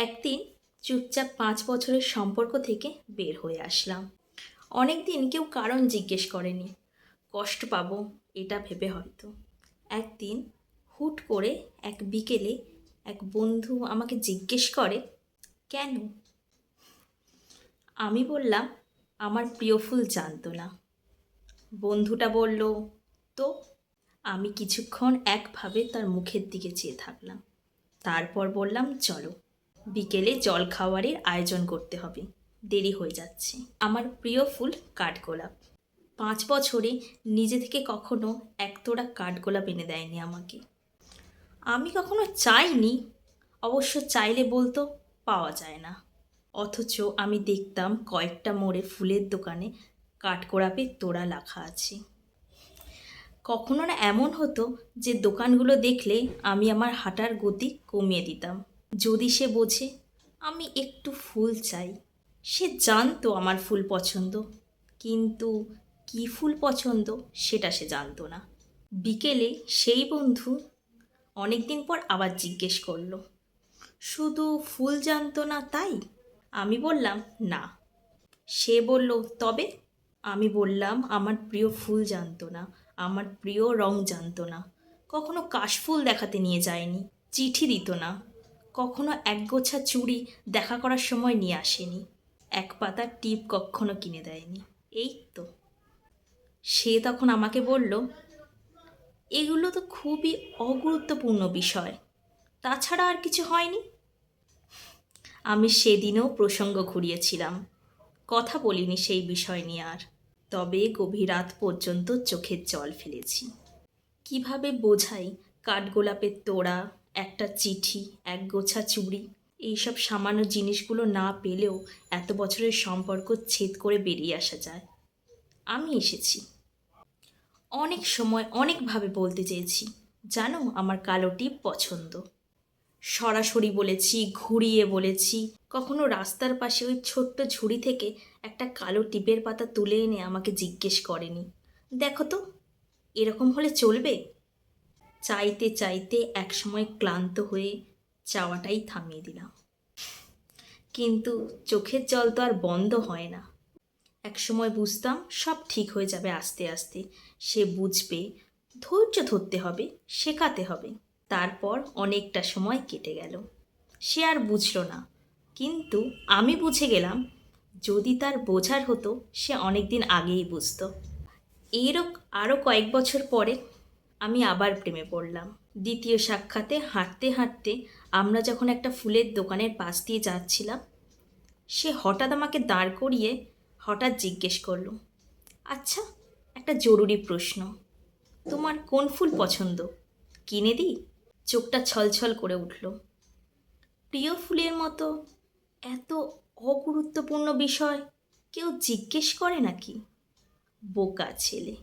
একদিন চুপচাপ পাঁচ বছরের সম্পর্ক থেকে বের হয়ে আসলাম। অনেক দিন কেউ কারণ জিজ্ঞেস করেনি। কষ্ট পাবো, এটা ভেবে হয়তো। একদিন হুট করে এক বিকেলে এক বন্ধু আমাকে জিজ্ঞেস করে, কেন? আমি বললাম, আমার প্রিয় ফুল জানতো না। বন্ধুটা বলল, তো? আমি কিছুক্ষণ একভাবে তার মুখের দিকে চেয়ে থাকলাম। তারপর বললাম, চলো। বিকেলে জল খাওয়ারের আয়োজন করতে হবে। দেরি হয়ে যাচ্ছে। আমার প্রিয় ফুল কাঠগোলাপ। পাঁচ বছরে নিজে থেকে কখনো একতোড়া কাঠগোলাপ এনে দেয়নি আমাকে। আমি কখনো চাইনি। অবশ্য চাইলে বলতো, পাওয়া যায় না। অথচ আমি দেখতাম কয়েকটা মোড়ে ফুলের দোকানে কাঠগোলাপের তোড়া লেখা আছে। কখনো না এমন হতো যে দোকানগুলো দেখলে আমি আমার হাঁটার গতি কমিয়ে দিতাম। যদি সে বোঝে, আমি একটু ফুল চাই। সে জানতো আমার ফুল পছন্দ, কিন্তু কী ফুল পছন্দ সেটা সে জানতো না। বিকেলে সেই বন্ধু অনেক দিন পর আবার জিজ্ঞেস করল, শুধু ফুল জানতো না তাই? আমি বললাম, না। সে বলল, তবে? আমি বললাম, আমার প্রিয় ফুল জানতো না, আমার প্রিয় রং জানতো না। কখনো কাশফুল দেখাতে নিয়ে যায়নি, চিঠি দিত না। কখনো একগোছা চুড়ি দেখা করার সময় নিয়ে আসেনি। এক পাতা টিপ কখনো কিনে দেয়নি। এই তো। সে তখন আমাকে বলল, এগুলো তো খুবই অগুরুত্বপূর্ণ বিষয়। তাছাড়া আর কিছু হয়নি? আমি সেদিনও প্রসঙ্গ ঘুরিয়েছিলাম। কথা বলিনি সেই বিষয় নিয়ে আর। তবে গভীর রাত পর্যন্ত চোখের জল ফেলেছি। কীভাবে বোঝাই কাঠগোলাপের তোড়া একটা চিঠি, এক গোছা চুড়ি, এইসব সামান্য জিনিসগুলো না পেলেও এত বছরের সম্পর্ক ছেদ করে বেরিয়ে আসা যায়। আমি এসেছি। অনেক সময় অনেকভাবে বলতে চেয়েছি, জানো, আমার কালো টিপ পছন্দ। সরাসরি বলেছি, ঘুরিয়ে বলেছি, কখনো রাস্তার পাশে ওই ছোট্ট ঝুড়ি থেকে একটা কালো টিপের পাতা তুলে এনে আমাকে জিজ্ঞেস করেনি। দেখো তো, এরকম হলে চলবে? চাইতে চাইতে একসময় ক্লান্ত হয়ে চাওয়াটাই থামিয়ে দিলাম। কিন্তু চোখের জল তো আর বন্ধ হয় না। একসময় বুঝতাম সব ঠিক হয়ে যাবে আস্তে আস্তে। সে বুঝবে, ধৈর্য ধরতে হবে, শেখাতে হবে। তারপর অনেকটা সময় কেটে গেল। সে আর বুঝলো না। কিন্তু আমি বুঝে গেলাম, যদি তার বোঝার হতো, সে অনেক দিন আগেই বুঝতো। এরও আরও কয়েক বছর পরে আমি আবার প্রেমে পড়লাম। দ্বিতীয় সাক্ষাতে হাঁটতে হাঁটতে আমরা যখন একটা ফুলের দোকানের পাশ দিয়ে যাচ্ছিলাম, সে হঠাৎ আমাকে দাঁড় করিয়ে হঠাৎ জিজ্ঞেস করল আচ্ছা একটা জরুরি প্রশ্ন। তোমার কোন ফুল পছন্দ? কিনে দিই? চোখটা ছলছল করে উঠল। প্রিয় ফুলের মতো এত অগুরুত্বপূর্ণ বিষয় কেউ জিজ্ঞেস করে নাকি? বোকা ছেলে